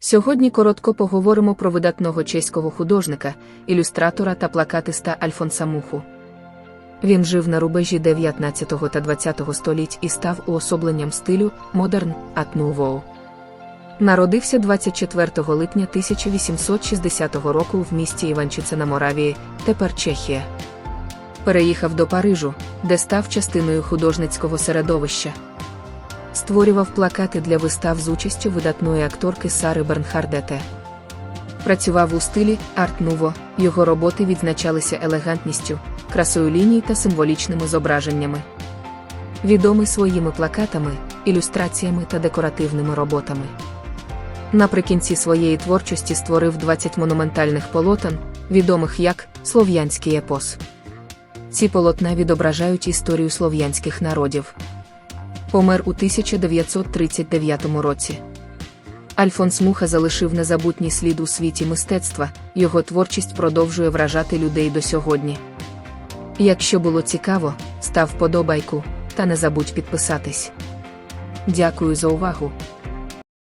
Сьогодні коротко поговоримо про видатного чеського художника, ілюстратора та плакатиста Альфонса Муху. Він жив на рубежі 19 та 20 століть і став уособленням стилю модерн Art Nouveau. Народився 24 липня 1860 року в місті Іванчице на Моравії, тепер Чехія. Переїхав до Парижу, де став частиною художницького середовища. Створював плакати для вистав з участю видатної акторки Сари Бернхардете. Працював у стилі Арт Нуво, його роботи відзначалися елегантністю, красою ліній та символічними зображеннями. Відомий своїми плакатами, ілюстраціями та декоративними роботами. Наприкінці своєї творчості створив 20 монументальних полотен, відомих як Слов'янський епос. Ці полотна відображають історію слов'янських народів. Помер у 1939 році. Альфонс Муха залишив незабутній слід у світі мистецтва, його творчість продовжує вражати людей до сьогодні. Якщо було цікаво, став вподобайку та не забудь підписатись. Дякую за увагу!